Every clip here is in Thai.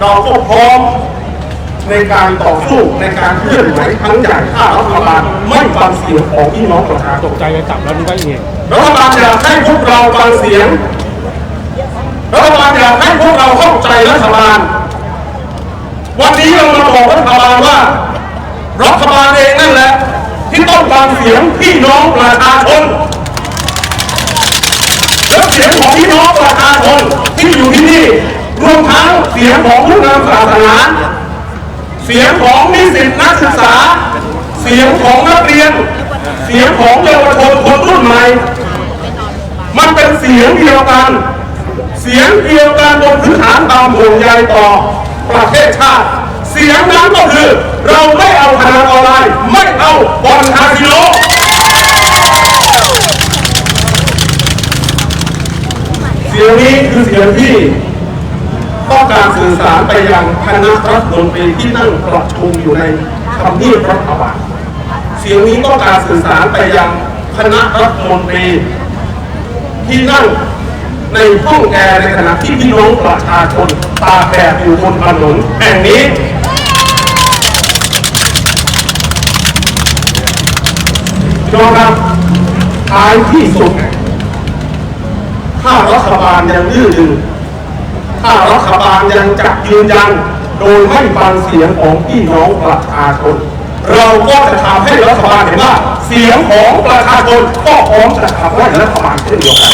เราก็พร้อมในการต่อสู้ในการเคลื่อนไหวครั้งใหญ่ถ้ารัฐบาลไม่ฟังเสียงของพี่น้องประชาชนตกใจเลยจับแล้วนึกว่าเองรัฐบาลอยากให้พวกเราฟังเสียงรัฐบาลอยากให้พวกเราเข้าใจรัฐบาล วันนี้เรามาบอกรัฐบาลว่ารัฐบาลเองนั่นแหละ ที่ต้องฟังเสียงพี่น้องประชาชนและเสียงของพี่น้องประชาชนที่อยู่ที่นี่ รวมทั้งเสียงของผู้นำศาสนาเสียงของนิสิตนักศึกษา เสียงของนักเรียน เสียงของเยาวชนคนรุ่นใหม่ มันเป็นเสียงเดียวกัน เสียงเดียวกันบนพื้นฐานความห่วงใยต่อประเทศชาติ เสียงนั้นก็คือเราไม่เอาพนันออนไลน์ไม่เอาบอลคาสิโนเสียงนี้คือเสียงที่ ต้องการสื่อสารไปยังคณะรัฐมนตรีที่นั่งประชุมอยู่ในทำเนียบรัฐบาลเสียงนี้ต้องการสื่อสารไปยังคณะรัฐมนตรีที่นั่งในห้องแอร์ในขณะที่พี่น้องประชาชนตาแดดอยู่บนถนนแห่งนี้พี่น้องครับท้ายที่สุด ถ้ารัฐบาลยังดื้อดึง ถ้ารัฐบาลยังจักยืนยัน โดยไม่ฟังเสียงของพี่น้องประชาชนเราก็จะทำให้รัฐบาลเห็นว่า เสียงของประชาชนก็พร้อมจะขับไล่รัฐบาลเช่นเดียวกัน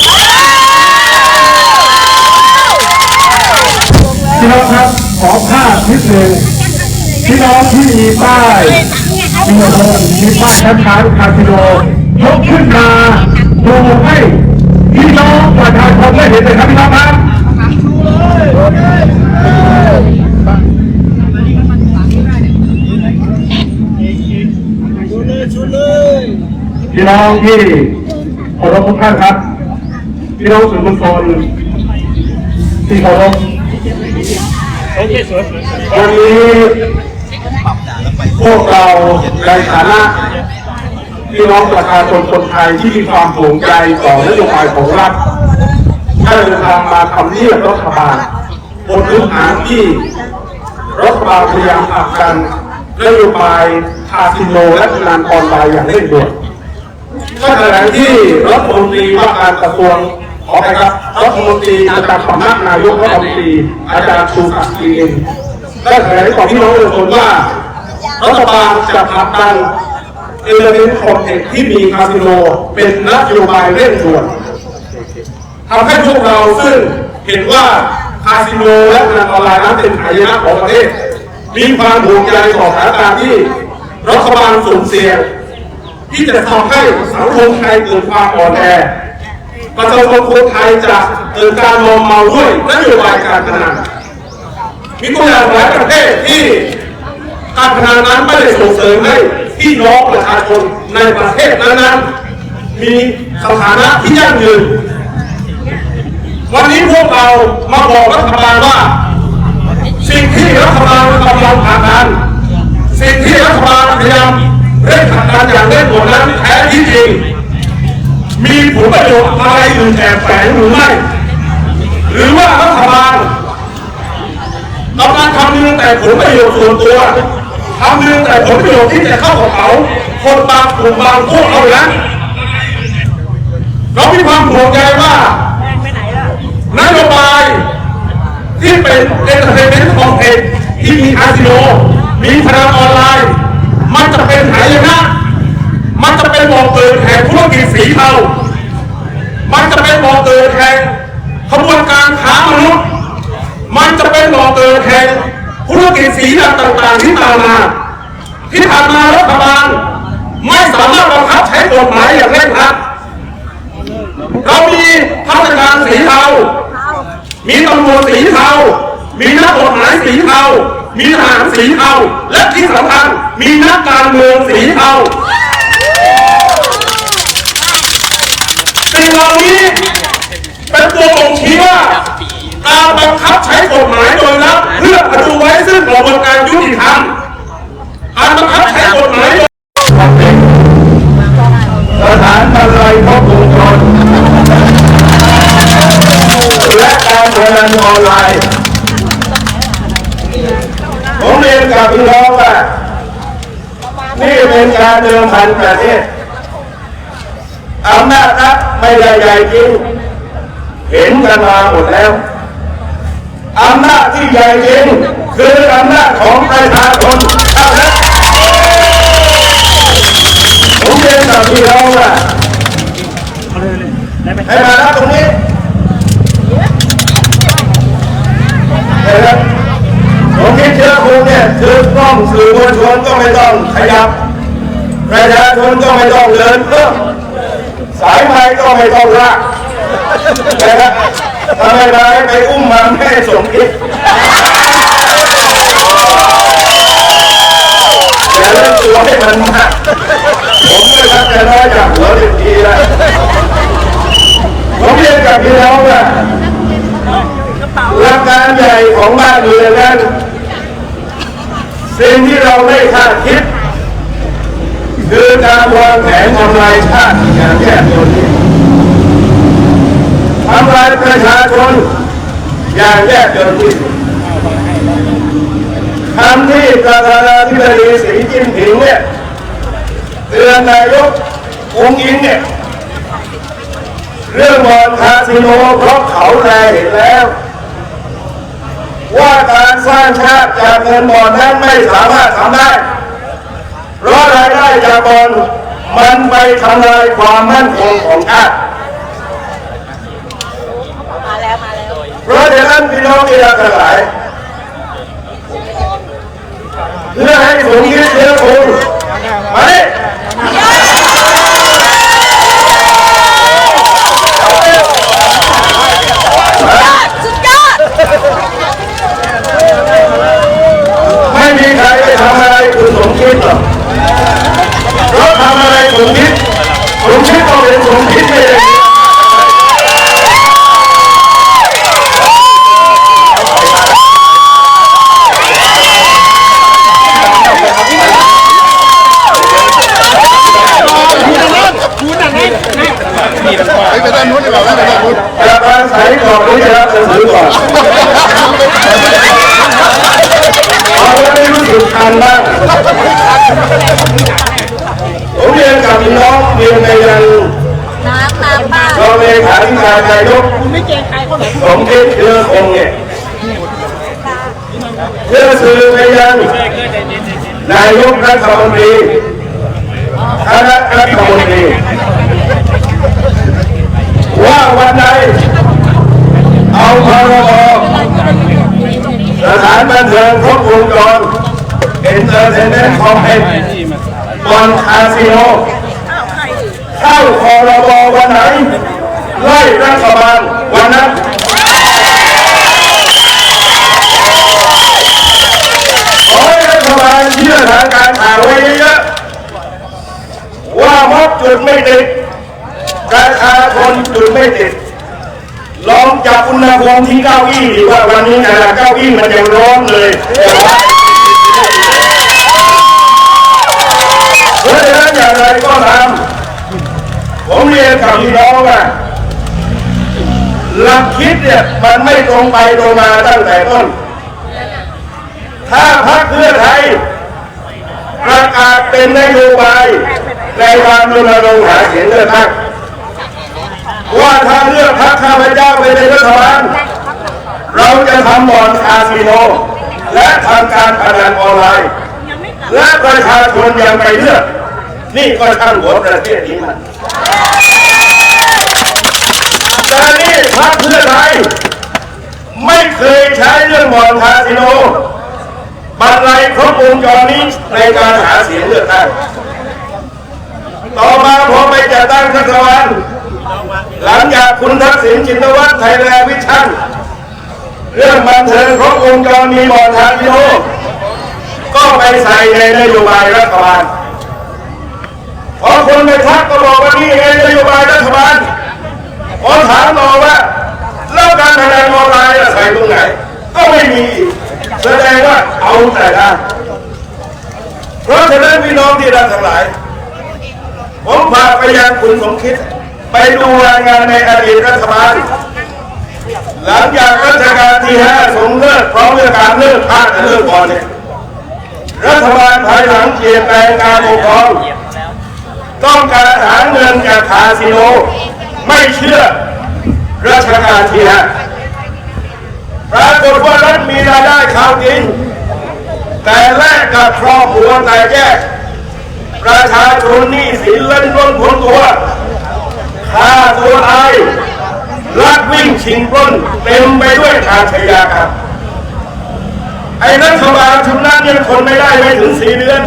พี่น้องครับขอภาพนิดหนึ่งพี่น้องที่มีป้ายมีโรมีป้ายคัดค้านคาสิโนยกขึ้นมาดูให้พี่น้องประชาชนได้เห็นเลยครับพี่น้องครับ พี่น้องที่เคารพทุกท่านครับ พี่น้องสื่อมวลชนที่เคารพวันนี้พวกเราในฐานะพี่น้องประชาชนคนไทยที่มีความห่วงใยต่อนโยบายของรัฐ ได้เดินทางมาทำเนียบรัฐบาลบนพื้นฐานที่รัฐบาลพยายามผลักดันนโยบายคาสิโนและพนันออนไลน์อย่างเร่งด่วนก็แถลงที่รัฐมนตรีว่าการกระทรวงขอไปครับรัฐมนตรีประจำสำนักนายกรัฐมนตรีอาจารย์ชูศักดิ์เองได้แถลงต่อพี่น้องประชาชนว่ารัฐบาลจะผลักดันเอเลเมนต์คอมเทคที่มีคาสิโนเป็นนโยบายเร่งด่วน ทำให้พวกเราซึ่งเห็นว่าคาสิโนและพนันออนไลน์นั้นเป็นหายนะของประเทศ มีความห่วงใยต่อสถานการณ์ที่รัฐบาลสูญเสียที่จะทำให้สังคมไทยเกิดความอ่อนแอประชาชนคนไทยจะเกิดการมอมเมาด้วยนโยบายการพนันมีตัวอย่างหลายประเทศที่การพนันนั้นไม่ได้ส่งเสริมให้พี่น้องประชาชนในประเทศนั้นๆมีสถานะที่ยั่งยืน วันนี้พวกเรามาบอกรัฐบาลว่า สิ่งที่รัฐบาลกำลังผลักดันสิ่งที่รัฐบาลพยายามเร่งผลักดันอย่างเร่งด่วนนั้นแท้ที่จริง มีผลประโยชน์อะไรอื่นแอบแฝงหรือไม่ หรือว่ารัฐบาลกำลังคำนึงแต่ผลประโยชน์ส่วนตัวคำนึงแต่ผลประโยชน์ที่จะเข้ากระเป๋าคนบางกลุ่มบางพวกเอานั้นเรามีความห่วงใยว่า นโยบาย ที่เป็นเอนเตอร์เทนเมนต์ของเอกที่มีคาสิโนมีพนันออนไลน์ มันจะเป็นหายนะ มันจะเป็นบ่อเกิดแห่งธุรกิจสีเทามันจะเป็นบ่อเกิดแห่งขบวนการค้ามนุษย์ มันจะเป็นบ่อเกิดแห่งธุรกิจสีดำต่างๆที่ตามมาที่ผ่านมารัฐบาลไม่สามารถบังคับใช้กฎหมายอย่างเร่งรัดเรามีข้าราการสีเทา มีตำรวจสีเทา มีนักกฎหมายสีเทา มีทหารสีเทา และที่สำคัญมีนักการเมืองสีเทาสิ่งเหล่านี้เป็นตัวบ่งชี้ว่าการบังคับใช้กฎหมายโดยรัฐเพื่อพดุงไว้ซึ่งกระบวนการยุติธรรมการบังคับใช้กฎหมาย การพนันออนไลน์นกับพี่น้องว่านี่เป็นการเดิมพันประเทศอำนาจรัฐไม่ได้ใหญ่จริงเห็นกันมาหมดแล้วอำนาจที่ใหญ่จริงคืออำนาจของประชาชนเท่านั้นผมเรียนกับพี่น้องว่าให้มารับตรงนี้ นะครับผมคิดเชื่อคุณเนี่ยคือกล้องสื่อมวลชนก็ไม่ต้องขยับประชาชนก็ไม่ต้องเดินเพิ่มสายไฟก็ไม่ต้องลากนะครับทำไมมาไปอุ้มมาไม่สมคิดอย่าเล่นตัวให้มันมากผมไม่ทักจะน้อยจากหัวถึงทีแล้วผมเรียนกับพี่น้องว่า หลักการใหญ่ของบ้านเมืองนั้นสิ่งที่เราไม่คาดคิด คือการวางแผนทำลายชาติอย่างแยบยลทำลายประชาชนอย่างแยบยลที่คำที่ประธานาธิบดีสีจิ้นผิงเนี่ยเตือนนายกองอิงเนี่ยเรื่องบอลคาสิโนเพราะเขาแลเห็นแล้ว ว่าการสร้างชาติจากเงินบอลนั้นไม่สามารถทำได้เพราะรายได้จากบอลมันไปทำลายความมั่นคงของชาติเพราะฉะนั้นพี่น้องที่รักทั้งหลายเพื่อให้ผมคิดเชื้อผมาดิ สุดยอด ไม่มีใครไปทำอะไร คิดหรอกเพราะทำอะไรสมคิดสมคิดก็เป็นสมคิดไม่ได้จะมาใส่ก่อนหรือจะรับหนังสือก่อนเอาไว้ให้รู้สึกทันบ้างผม เรียนกับพี่น้องเรียนในยังน้ำน้ำบ้ารองเลขาธิการนายกสมคิดเชื้อคงเนี่ยเพื่อสื่อไปยังนายกรัฐมนตรีคณะรัฐมนตรีว่าวันใดเอาพรบสถานบันเทิงครบวงจรเอนเตอร์เทนเมนต์คอมเพล็กซ์บอลคาสิโน เข้าคอรบวันไหนไล่รัฐบาลวันนั้นขอให้รัฐบาลเชื่อทางการข่าวไว้เยอะว่าม็อบจุดไม่ติดประชาชนจุดไม่ติดลองจับอุณหภูมิที่เก้าอี้ดีว่าวันนี้นาดเก้าอี้มันยังร้อนเลยเพราะฉะนั้นอย่างไรก็ตาม ผมเรียนกับพี่น้องว่าหลักคิดเนี่ยมันไม่ตรงไปตรงมาตั้งแต่ต้น ถ้าพรรคเพื่อไทยประกาศเป็นนโยบายในการรณรงค์หาเสียงเลือกตั้งว่าถ้าเลือกพรรคข้าพเจ้าไปเป็นรัฐบาลเราจะทำบ่อนคาสิโน และทำการพนันออนไลน์ และประชาชนยังไปเลือก นี่ก็ช่างหัวประเทศนี้มัน แต่นี่พรรคเพื่อไทยไม่เคยใช้เรื่องบ่อนคาสิโนบันไลครบวงจรนี้ในการหาเสียงเลือกตั้งต่อมาพอไปจัดตั้งรัฐบาลหลังจากคุณทักษิณชินวัตรไทยแลนด์วิชั่นเรื่องบันเทิงครบวงจรมีบ่อนคาสิโนก็ไปใส่ในนโยบายรัฐบาลพอคนไปทักก็บอกว่านี่ไงนโยบายรัฐบาล พอถามต่อว่าแล้วการพนันออนไลน์อะใส่ตรงไหน ก็ไม่มี แสดงว่าเอาแต่ได้เพราะฉะนั้นพี่น้องที่รักทั้งหลาย ผมฝากไปยังคุณสมคิด ไปดูรายงานในอดีตรัฐบาล หลังจากรัชกาลที่ห้าทรงเลิกพร้อมด้วยการเลิกพระและเลิกบอลเนี่ยรัฐบาลภายหลังเปลี่ยนแปลงการปกครองต้องการหาเงินจากคาสิโน ไม่เชื่อราชการทีฮะปรากฏว่ารัฐมีรายได้ข่าวจริง แต่แลกกับครอบครัวแตกแยก ประชาชนนี้สินเล่นล้นพ้นตัวฆ่าตัวตายลักวิ่งชิงปล้นเต็มไปด้วยอาชญากรรมไอ้รัฐบาลชุดนั้นยังทนไม่ได้ไม่ถึงสี่เดือน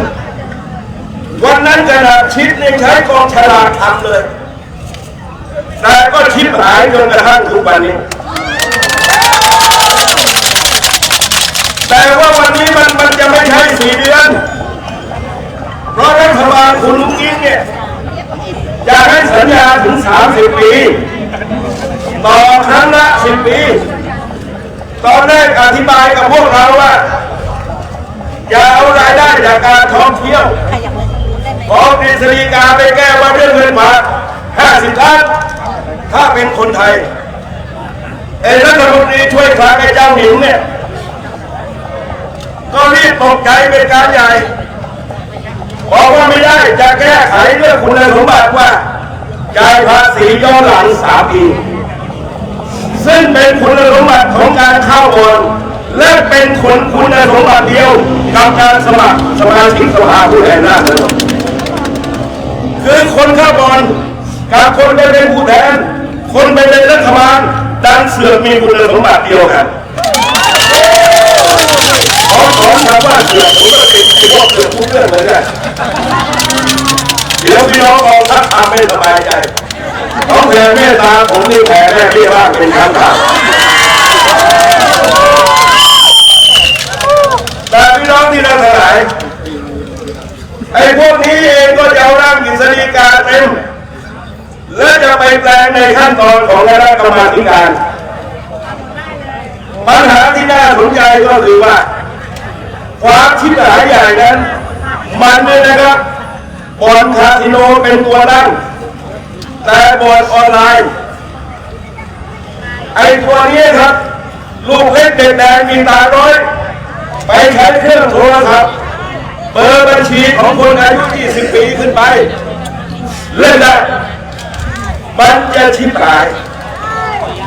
วันนั้นกระดาษชิดยังใช้กองฉลากทำเลย แต่ก็ชิบหายจนกระทั่งทุกวันนี้ แต่ว่าวันนี้มันมันจะไม่ใช่สี่เดือน เพราะรัฐบาลคุณลุงอิงเนี่ยอยากให้สัญญาถึง 30 ปี ต่อครั้งละ 10 ปี ตอนแรกอธิบายกับพวกเราว่า อย่าเอารายได้จากการท่องเที่ยวใครอยากเล่นเล่นไหมขอกฤษฎีกาไปแก้ว่าเรื่องเงินฝาก50ล้าน ถ้าเป็นคนไทยเอ้รัฐมนตรีช่วยคลังไอ้เจ้าหนิงเนี่ย ก็รีบตกใจเป็นการใหญ่บอกว่าไม่ได้จะแก้ไขเรื่องคุณสมบัติว่าจ่ายภาษีย้อนหลังสามปีซึ่งเป็นคุณสมบัติของการเข้าบอลและเป็นคุณคุณสมบัติเดียวกับการสมัครสมาชิกสภาผู้แทนราษฎรคือคนข้าบอลกับคนไปเป็นผู้แทน คนไปเป็นรัฐบาลดันเสือกมีคุณสมบัติเดียวกันขอขอคำว่าเสือกผมก็ติดที่พวกเสือกทุกเรื่องเหมือนกันเดี๋ยวพี่น้องกองทัพทำไม่สบายใจต้องแผ่เมตตาผมนี่แผ่แม่พี่บ้างเป็นครั้งคราว แต่พี่น้องที่รักทั้งหลายไอ้พวกนี้เองก็จะเอาร่างกฤษฎีกาเต็ม และจะไปแปลงในขั้นตอนของคณะ การปัญหาที่น่าสนใจก็คือว่า ความชิบหายใหญ่นั้น มันเนี่ยนะครับบอลคาสิโนเป็นตัวตั้งแต่บอลออนไลน์ ไอ้ตัวนี้ครับ ลูกเล็กเด็กแดงมีตาน้อย ไปใช้เครื่องโทรศัพท์เบอร์บัญชีของคนอายุ 20 ปีขึ้นไป เล่นได้มันจะชิบหาย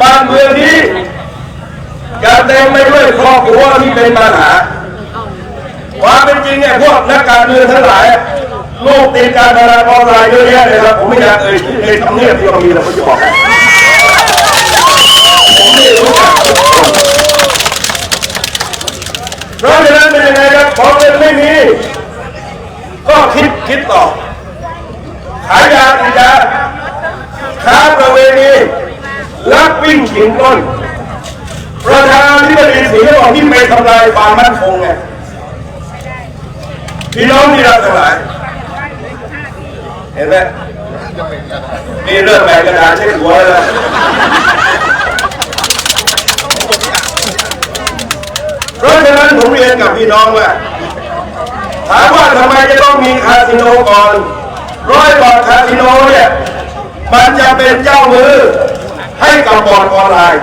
บ้านเมืองนี้จะเต็มไปด้วยครอบครัวที่เป็นปัญหาความเป็นจริงเนี่ยพวกนักการเมืองทั้งหลายลูกติดการพนันออนไลน์เยอะแยะเลยครับผมไม่อยากเอ่ยชื่อในทำเนียบที่เรามีแต่ผมจะบอกให้ผมไม่รู้จักทุกคนเพราะฉะนั้นเป็นยังไงครับพอเงินไม่มีก็คิดคิดต่อขายยาติดยาค้าประเวณี ลักวิ่งชิงปล้นประธานาธิบดีสีบอกที่ไปทำลายความมั่นคงไงพี่น้องที่เราทั้งหลายเห็นไหมนี่เริ่มแบกกระดาษเช็ดหัวแล้วเพราะฉะนั้นผมเรียนกับพี่น้องว่าถามว่าทำไมจะต้องมีคาสิโนก่อน ร้อยบอร์ดคาสิโนเนี่ย มันจะเป็นเจ้ามือ ให้กับบอร์ดออนไลน์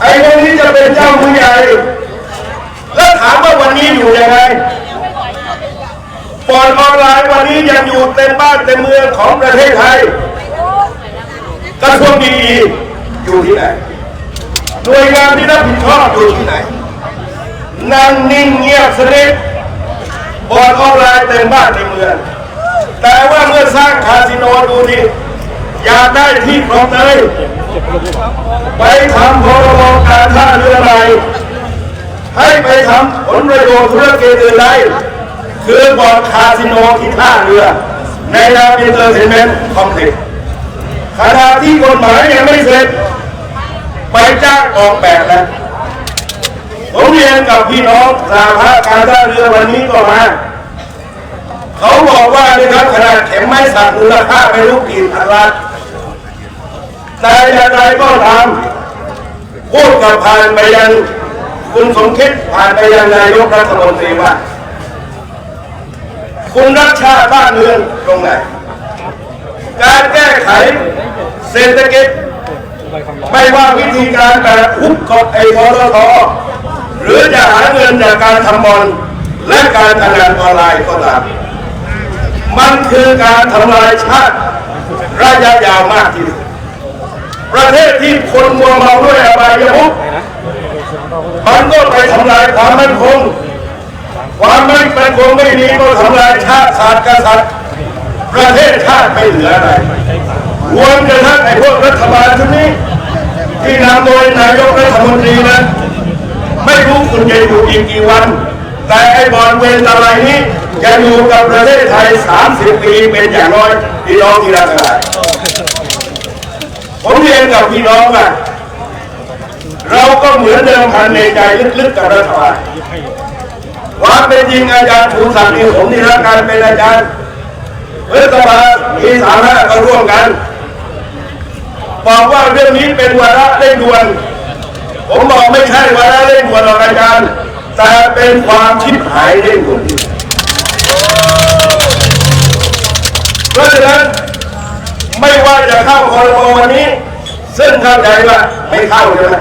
ไอ้พวกนี้จะเป็นเจ้ามือใหญ่แล้วถามว่าวันนี้อยู่ยังไงบอร์ดออนไลน์วันนี้ยังอยู่เต็มบ้านเต็มเมืองของประเทศไทยกระทรวงดีอยู่ที่ไหนหน่วยงานที่รับผิดชอบอยู่ที่ไหนนั่งนิ่งเงียบสนิทบอร์ดออนไลน์เต็มบ้านเต็มเมืองแต่ว่าเมื่อสร้างคาสิโนดูที อยากได้ที่คลองเตยไปทำพรบการท่าเรือใหม่ให้ไปทำผลประโยชน์ธุรกิจอื่นใดคือบอร์ดคาสิโนที่ท่าเรือ ในนามอินเตอร์เทนเมนต์คอมเพล็กซ์ขณะที่กฎหมายยังไม่เสร็จ ไปจ้างออกแบบนะผมเรียนกับพี่น้องสาภาการท่าเรือวันนี้ก็มาเขาบอกว่านี่ครับขนาดเข็มไม้สักมูลค่าไม่รู้กี่พันล้าน แต่อย่างไรก็ตามพูดกับผ่านไปยังคุณสมคิดผ่านไปยังนายกรัฐมนตรีว่า คุณรักชาติบ้านเมืองตรงไหน การแก้ไขเศรษฐกิจ ไม่ว่าวิธีการแบบคุบกดไอ้พรทหรือจะหาเงินจากการทำบอลและการพนันออนไลน์ก็ตาม มันคือการทำลายชาติระยะยาวมากที่สุด ประเทศที่คนมัวเมาด้วยอบายมุขมันก็ไปทำลายความมั่นคง ความมั่นคงไม่ดีก็ทำลายชาติศาสตร์กษัตริย์ประเทศชาติไม่เหลืออะไรรวมกระทั่งไอ้พวกรัฐบาลชุดนี้ ที่นำโดยนายกรัฐมนตรีนั้นไม่รู้คุณจะอยู่อีกกี่วัน แต่ไอ้บอลเวรอะไรนี้จะอยู่กับประเทศไทย 30 ปีเป็นอย่างน้อยพี่น้องที่รักกันหลาย ผมเรียนกับพี่น้องว่าเราก็เหมือนเดิมพันในใจลึกๆกับรัฐบาลความเป็นจริงอาจารย์ภูมิศักดิ์นี่ผมที่รักการเป็นอาจารย์รัฐบาลมีสารถก็ร่วมกันบอกว่าเรื่องนี้เป็นวาระเร่งด่วน ผมบอกไม่ใช่วาระเร่งด่วนหรอกอาจารย์ แต่เป็นความชิบหายเร่งด่วนเพราะฉะนั้น ไม่ว่าจะเข้าคอรมอวันนี้ ซึ่งเข้าใจว่าไม่เข้าใช่ไหม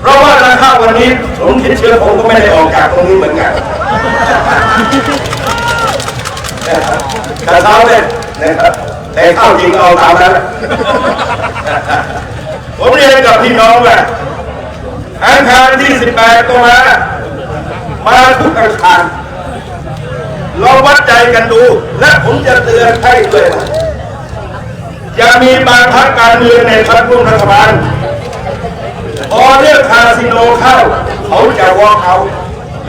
เพราะว่าถ้าเข้าวันนี้ผมคิดเชื่อผมก็ไม่ได้ออกจากตรงนี้เหมือนกันแต่เท้าเนี่ยนะครับแต่เข้าจริงเอาตามนั้นผมเรียนกับพี่น้องว่าอังคารที่ 18ก็มามาทุกอังคารลองวัดใจกันดู และผมจะเตือนให้ด้วยว่า จะมีบางพรรคการเมืองในพรรคร่วมรัฐบาลพอเรียกคาสิโนเข้า เขาจะวอเขา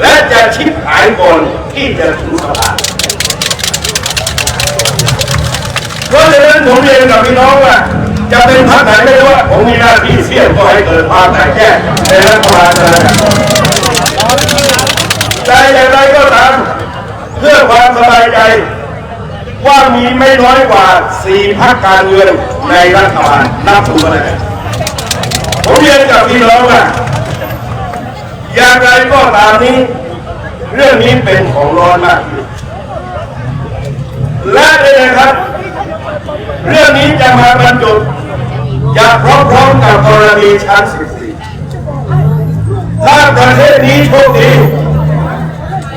และจะชิบหายก่อนที่จะถึงสภาเพราะฉะนั้นผมเรียนกับพี่น้องว่าจะเป็นพรรคไหนไม่รู้ว่าผมมีหน้าที่เสี่ยงก็ให้เกิดความแตกแยกในรัฐบาลนั่นแหละแต่อย่างไรก็ตามเพื่อความสบายใจ ว่ามีไม่น้อยกว่าสี่พรรคการเมืองในรัฐบาลนับถือมาเลยผมเรียนกับพี่น้องว่าอย่างไรก็ตามนี้ เรื่องนี้เป็นของร้อนมาก และเลยนะครับ เรื่องนี้จะมาบรรจุจะพร้อมๆกับกรณีชั้น14ถ้าประเทศนี้โชคดี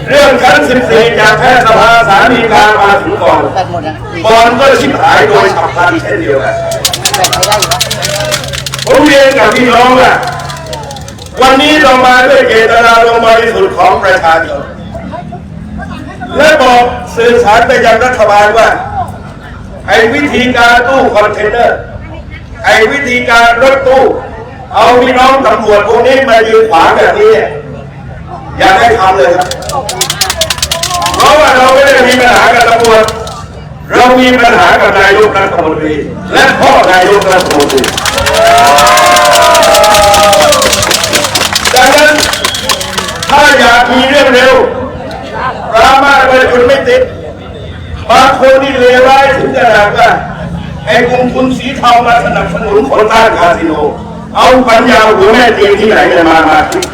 เรื่องชั้น14จากแพทยสภาสามีกลารมาถึงก่อนบอลก็ชิบหายโดยฉับพลันเช่นเดียวกันผมเรียนกับพี่น้องว่าวันนี้เรามาด้วยเจตนาลงบริสุทธิ์ของประชาชนและบอกสื่อสารไปยังรัฐบาลว่า ไอ้วิธีการตู้คอนเทนเนอร์ ไอ้วิธีการรถตู้ เอาพี่น้องตำรวจพวกนี้มายืนขวางแบบนี้เนี่ย อย่าให้ทำเลยครับเพราะว่าเราไม่ได้มีปัญหากับตำรวจเรามีปัญหากับนายกรัฐมนตรีและพ่อนายกรัฐมนตรีดังนั้นถ้าอยากมีเรื่องเร็วดรามาไปคนไม่ติดบางคนนี่เลวร้ายถึงขนาดว่าไอ้กลุ่มทุนสีเทามาสนับสนุนคนต้านคาสิโน เอาปัญญาหัวแม่ตีที่ไหนจะมามาคิด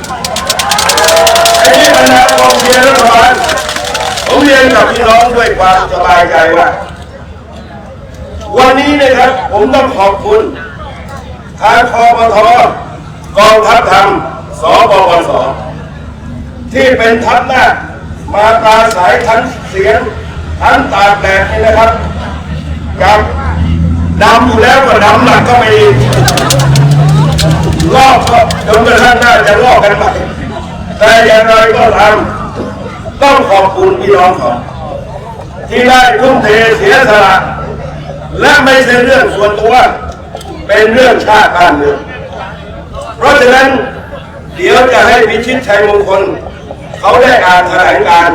ไอ้นี่มันนะกองเชียร์รัฐบาลผมเรียนกับพี่น้องด้วยความสบายใจว่า วันนี้นะครับผมต้องขอบคุณทางคอปทกองทัพธรรมสบวสที่เป็นทัพหน้ามาปราศัยทั้งเสียงทั้งตาแดดนี่นะครับกับดำอยู่แล้วก็ดำหนักก็ไม่ดีลอกก็จนกระทั่งน่าจะลอกกันไป แต่อย่างไรก็ตามต้องขอบคุณพี่น้องเขาที่ได้ทุ่มเทเสียสละและไม่ใช่เรื่องส่วนตัว เป็นเรื่องชาติบ้านเมืองเพราะฉะนั้นเดี๋ยวจะให้พิชิตชัยมงคล เขาได้อ่านแถลงการ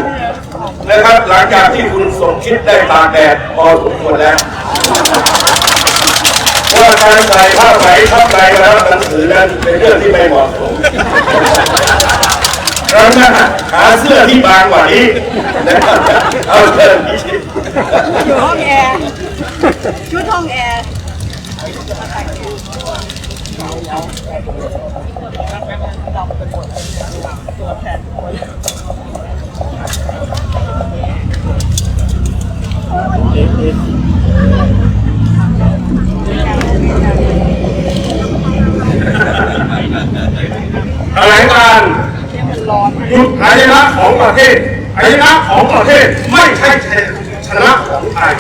นะครับหลังจากที่คุณสมคิดได้ตากแดดพอสมควรแล้วว่าการใส่ผ้าไหมทับในแล้วหนังสือนั้นเป็นเรื่องที่ไม่เหมาะสม ครั้งหน้าหาเสื้อที่บางกว่านี้นะครับเอาเชิญพิชิตอยู่ห้องแอร์ชุดห้องแอร์แถลงกา รณ์หยุดหายนะของประเทศหายนะของประเทศไม่ใช่ชนะของไทย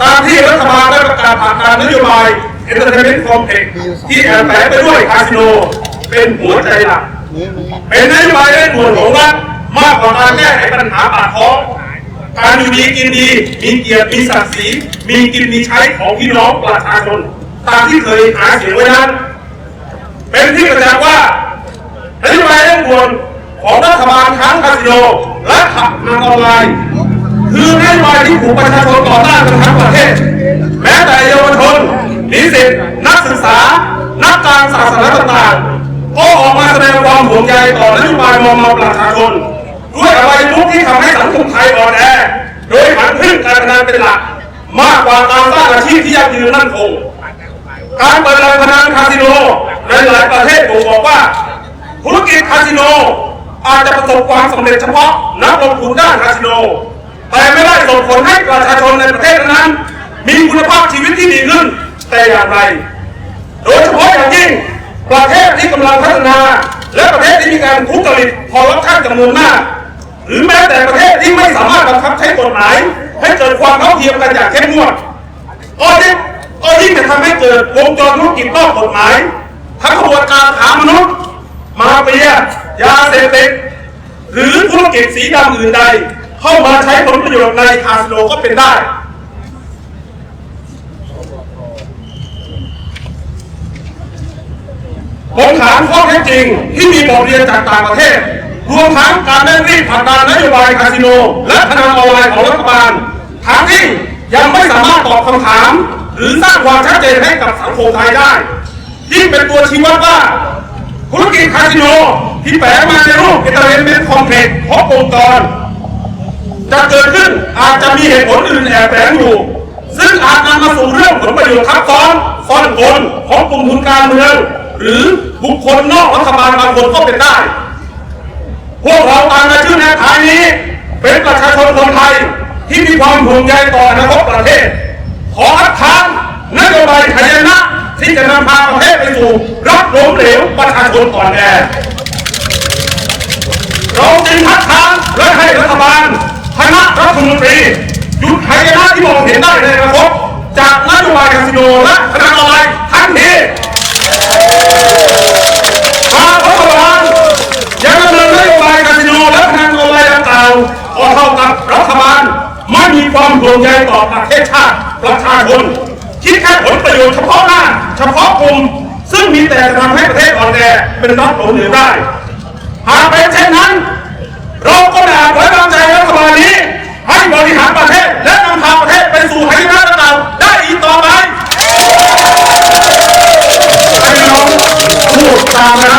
ตามที่รัฐบาลได้ประกาศผ่านการนโยบาย Entertainment Complex ที่แอบแฝงไปด้วยคาสิโนเป็นหัวใจหลัก เป็นนโยบายเร่งด่วนของรัฐมากกว่าการแก้ไขปัญหาปากท้องการอยู่ดีกินดี มีเกียรติมีศักดิ์ศรีมีกินมีใช้ของพี่น้องประชาชนตามที่เคยหาเสียงไว้นั้น เป็นที่ประจักษ์ว่า นโยบายเร่งด่วนของรัฐบาลทั้งคาสิโนและขับทางออนไลน์คือนโยบายที่ถูกประชาชนต่อต้านกันทั้งประเทศ แม้แต่เยาวชนนิสิตนักศึกษา นักการศาสนาต่างๆก็ออกมาแสดงความห่วงใยต่อนโยบายมอมมาประชาชนด้วยอะไรมุกที่ทำให้สังคมไทยอ่อนแอโดยหันพึ่งการพนันเป็นหลัก มากกว่าการสร้างอาชีพที่ยั่งยืนมั่นคงการเปิดร้านพนันคาสิโนในหลายประเทศผมบอกว่า ธุรกิจคาสิโน อาจจะประสบความสำเร็จเฉพาะนักลงทุนด้านคาสิโน แต่ไม่ได้ส่งผลให้ประชาชนในประเทศนั้น มีคุณภาพชีวิตที่ดีขึ้นแต่อย่างไร โดยเฉพาะอย่างยิ่งประเทศที่กำลังพัฒนา และประเทศที่มีการทุจริตคอร์รัปชันจำนวนมาก หรือแม้แต่ประเทศที่ไม่สามารถบังคับใช้กฎหมาย ให้เกิดความเท่าเทียมกันอย่างเข้มงวดก็ยิ่งก็ยิ่งจะทำให้เกิดวงจรธุรกิจนอกกฎหมาย ทั้งขบวนการค้ามนุษย์ มาเฟียยาเสพติดหรือธุรกิจสีดำอื่นใด เข้ามาใช้ผลประโยชน์ในคาสิโนก็เป็นได้ผมถามข้อเท็จจริงที่มีบทเรียนจากต่างประเทศ รวมทั้งการเร่งรีบผลักดันนโยบายคาสิโน และพนันออนไลน์ของรัฐบาลทั้งที่ยังไม่สามารถตอบคำถาม หรือสร้างความชัดเจนให้กับสังคมไทยได้ ที่เป็นตัวชี้วัดว่า ธุรกิจคาสิโนที่แฝงมาในรูปเอเตอร์เทนเมนต์คอมเพล็กซ์ครบองค์กรจะเกิดขึ้นอาจจะมีเหตุผลอื่นแอบแฝงอยู่ ซึ่งอาจนำมาสู่เรื่องผลประโยชน์ทับซ้อนซ่อนกลของกลุ่มทุนการเมือง หรือบุคคลนอกรัฐบาลบางคนก็เป็นได้ พวกเราตามในชื่อแนวทางนี้ เป็นประชาชนคนไทยที่มีความห่วงใยต่ออนาคตประเทศ ขออัดค้านนโยบายหายนะ จะนำพาประเทศไปสู่รับล้มเหลวประชาชนอ่อนแอเราจึงคัดค้านและให้รัฐบาลคณะรัฐมนตรีหยุดหายนะที่มองเห็นได้ในอนาคตจากนโยบายคาสิโนและพนันออนไลน์ทันทีหากรัฐบาลยังดำเนินนโยบายคาสิโนและพนันออนไลน์ดังกล่าวก็เท่ากับรัฐบาลไม่มีความห่วงใยต่อประเทศชาติประชาชน คิดแค่ผลประโยชน์เฉพาะหน้า เฉพาะกลุ่ม ซึ่งมีแต่จะทำให้ประเทศอ่อนแอเป็นรัฐหลงเหลวได้ หากเป็นเช่นนั้น เราก็น่าไว้วางใจรัฐบาลนี้ ให้บริหารประเทศและนำพาประเทศไปสู่หายนะดังกล่าได้อีกต่อไปให้น้องพูดตามนะ